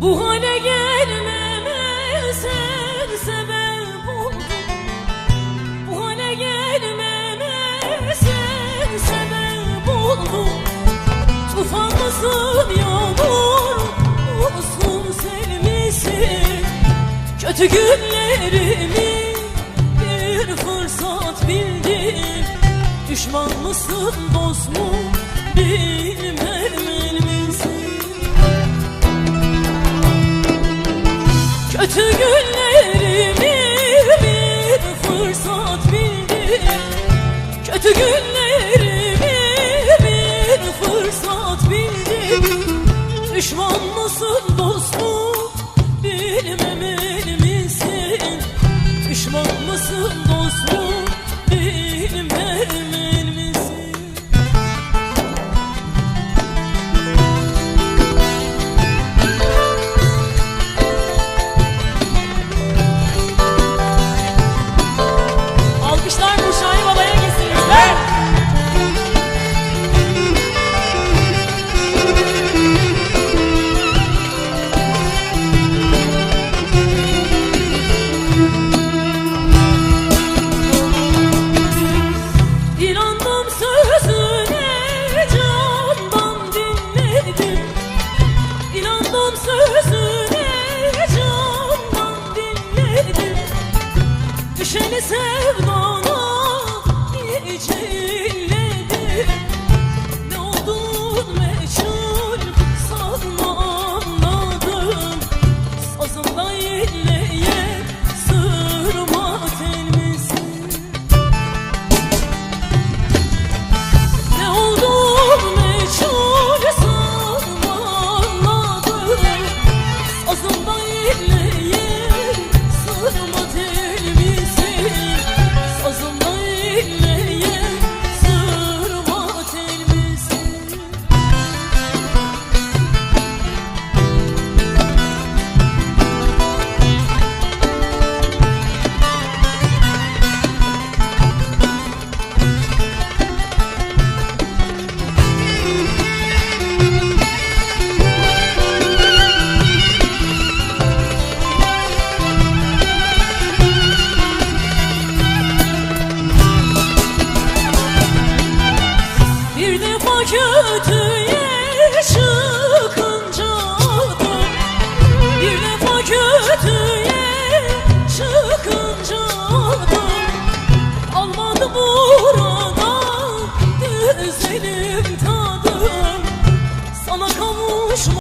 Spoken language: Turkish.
Bu hale gelmeme sen sebep oldun Bu hale gelmeme sen sebep oldun Tufan mısın yağmur olsun sevmişsin Kötü günlerimi bir fırsat bildin Düşman mısın dost mu bilmem Kötü günlerimi bir fırsat bildin? Kötü günlerimi bir fırsat bildin? Düşman mısın dost mu Sözüne candan dinledim. Düşeni sevdana iyice kötü